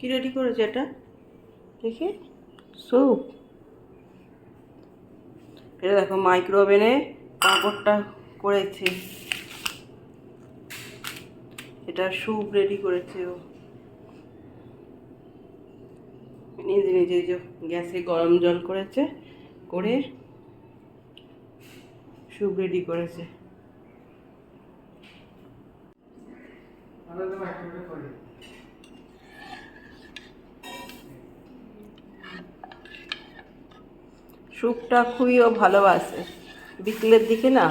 কি রেডি করেছে এটা? দেখি। স্যুপ এটা দেখো মাইক্রো ওভেনে পাঁপড়টা করেছে। এটা স্যুপ রেডি করেছে ও। নিজে নিজে যে গ্যাসে গরম জল করেছে, করে স্যুপ রেডি করেছে। স্যুপটা খুবইও ভালোবাসে। বিকেলের দিকে না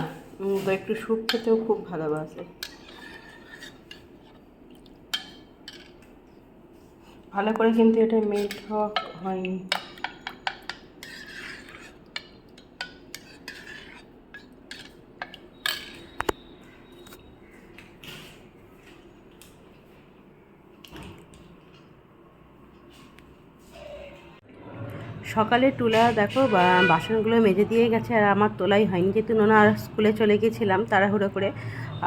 তো একটু স্যুপ খেতেও খুব ভালোবাসে। ভালো করে কিন্তু এটা মেল্ট হয়নি। সকালে তুলা দেখো বাসনগুলো মেজে দিয়ে গেছে, আর আমার তোলাই হয়নি, যেহেতু নোনা আর স্কুলে চলে গেছিলাম তাড়াহুড়ো করে,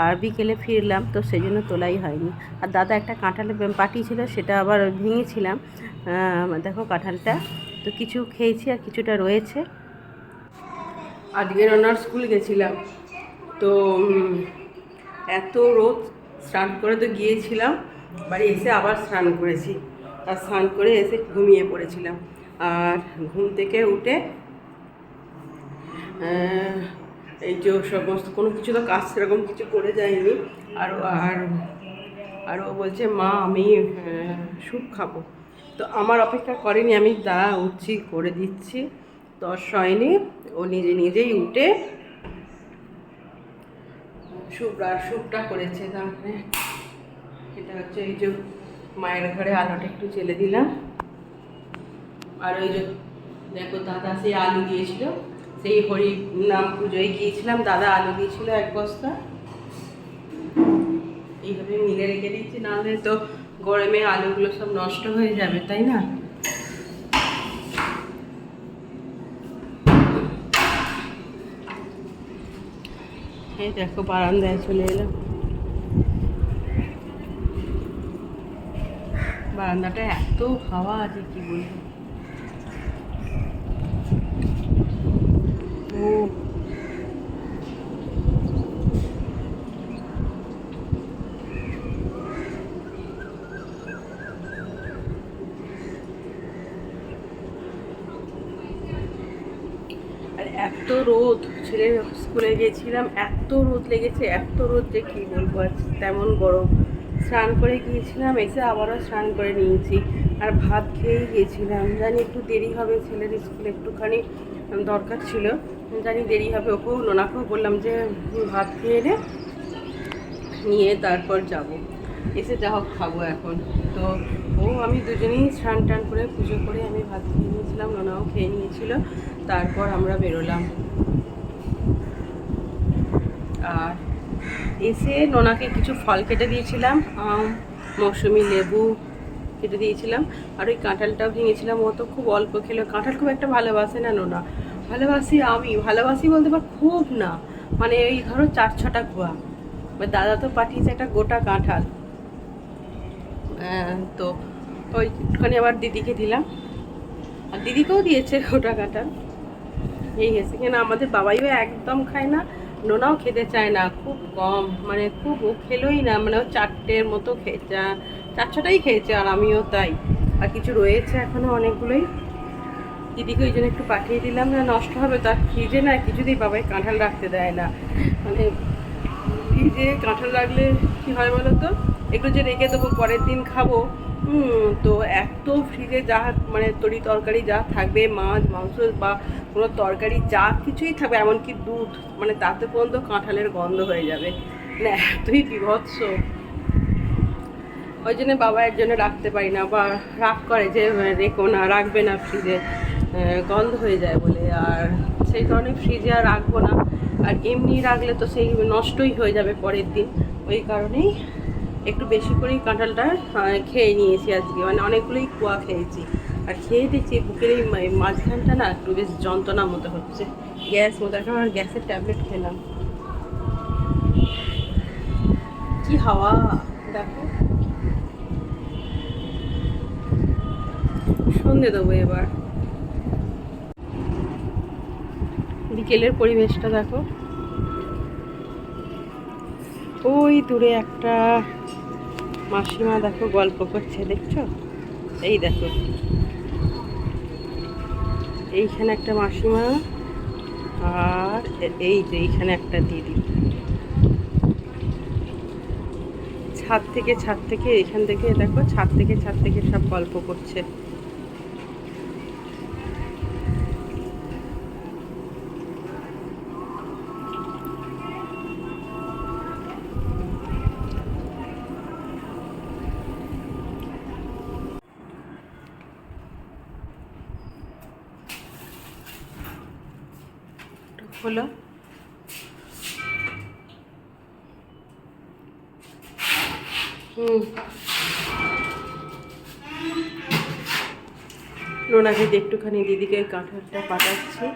আর বিকেলে ফিরলাম, তো সেই জন্য তোলাই হয়নি। আর দাদা একটা কাঁঠালে পাঠিয়েছিল, সেটা আবার ভেঙেছিলাম দেখো কাঁঠালটা, তো কিছু খেয়েছি আর কিছুটা রয়েছে। আজকের ওনার স্কুল গেছিলাম, তো এত রোদ, স্নান করে তো গিয়েছিলাম, বাড়ি এসে আবার স্নান করেছি, আর স্নান করে এসে ঘুমিয়ে পড়েছিলাম। আর ঘুম থেকে উঠে এই যে সমস্ত কোনো কিছু তো কাজ সেরকম কিছু করে যায়নি। আর আর আর ও বলছে, মা, আমি স্যুপ খাব। তো আমার অপেক্ষা করেনি, আমি দা উঠছি, করে দিচ্ছি। দশ হয়নি, ও নিজে নিজেই উঠে স্যুপটা স্যুপটা করেছে। তারপরে এটা হচ্ছে এই যে মায়ের ঘরে আলোটা একটু জেলে দিলাম। আর ওই যে দেখো দাদা সেই আলু দিয়েছিল, সেই হরি নাম পুজোয় গিয়েছিলাম, দাদা আলু দিয়েছিল এক বস্তা। এইভাবে মিলে রেখে দিচ্ছি, নাহলে তো গরমে আলুগুলো সব নষ্ট হয়ে যাবে, তাই না? দেখো বারান্দায় চলে এলাম। বারান্দাটা এত হাওয়া আছে কি বলব ও আর এত রোদ, ছেলে স্কুলে গিয়েছিলাম এত রোদ লেগেছে, এত রোদ যে কী বলব, আজ তেমন গরম। স্নান করে গিয়েছিলাম, এসে আবারও স্নান করে নিয়েছি। আর ভাত খেয়েই গিয়েছিলাম জানি একটু দেরি হবে ছেলের স্কুলে একটুখানি। দরকার ছিল। জানি দেরি হবে, ওকেও নোনাকেও বললাম যে ভাত খেয়ে নে, নিয়ে তারপর যাব। এসে যা হোক খাব এখন। তো ও, আমি দুজনেই স্নান টান করে পুজো করে আমি ভাত খেয়ে নিয়েছিলাম, নোনাও খেয়ে নিয়েছিল। তারপর আমরা বেরোলাম। আর এসে নোনাকে কিছু ফল কেটে দিয়েছিলাম, আম, মৌসুমি লেবু কেটে দিয়েছিলাম। আর ওই কাঁঠালটাও ভেঙেছিলাম। ও তো খুব অল্প খেলো কাঁঠাল খুব একটা ভালোবাসে না নোনা। ভালোবাসি আমি। ভালোবাসি বলতে পার খুব না। মানে এই ধরো চার ছটা খোয়া। দাদা তো পাঠিয়েছে একটা গোটা কাঁঠাল। তো ওইখানে আবার দিদিকে দিলাম। আর দিদিকেও দিয়েছে গোটা কাঁঠাল। এই গেছে। কেন আমাদের বাবাইও একদম খায় না, নোনাও খেতে চায় না। খুব কম। মানে খুব ও খেলোই না। মানে ও চারটের মতো চা- চার ছটাই খেয়েছে আর আমিও তাই। আর কিছু রয়েছে এখনও অনেকগুলোই। দিদিকে ওই জন্য একটু পাঠিয়ে দিলাম না নষ্ট হবে তার ফ্রিজে না কিছুতেই বাবাই কাঁঠাল রাখতে দেয় না। মানে ফ্রিজে কাঁঠাল রাখলে কি হয় বলো তো একটু যে রেখে দেবো, পরের দিন খাব। তো এত ফ্রিজে যা মানে তরি তরকারি যা থাকবে, মাছ, মাংস বা কোনো তরকারি যা কিছুই থাকবে, এমনকি দুধ মানে তাতে পর্যন্ত কাঁঠালের গন্ধ হয়ে যাবে। মানে এতই বিভৎস। ওই জন্য বাবা এর জন্য রাখতে পারি না বা রাগ করে যে রেখো না, রাখবে না ফ্রিজে গন্ধ হয়ে যায় বলে। আর সেই কারণে ফ্রিজে আর রাখব না। আর এমনি রাখলে তো সেই নষ্টই হয়ে যাবে পরের দিন। ওই কারণেই একটু বেশি করেই কাঁঠালটা খেয়ে নিয়েছি আজকে। মানে অনেকগুলোই কুয়া খেয়েছি। আর খেয়ে দেখছি বুকের এই মাঝখানটা না একটু বেশ যন্ত্রণার মতো হচ্ছে। গ্যাস মতো। এখন আর গ্যাসের ট্যাবলেট খেলাম। কি হাওয়া, দেখো। সন্ধে দেবো এবার। বিকেলের পরিবেশটা দেখো। ওই দূরে একটা মাসিমা দেখো গল্প করছে, দেখছ? এই দেখো। এইখানে একটা মাসিমা আর এই যে এইখানে একটা দিদি। ছাদ থেকে ছাদ থেকে এখান থেকে দেখো, ছাদ থেকে ছাদ থেকে সব গল্প করছে। হলো নোনাকে দিয়ে একটুখানি দিদিকে কাঁঠালটা পাঠাচ্ছি।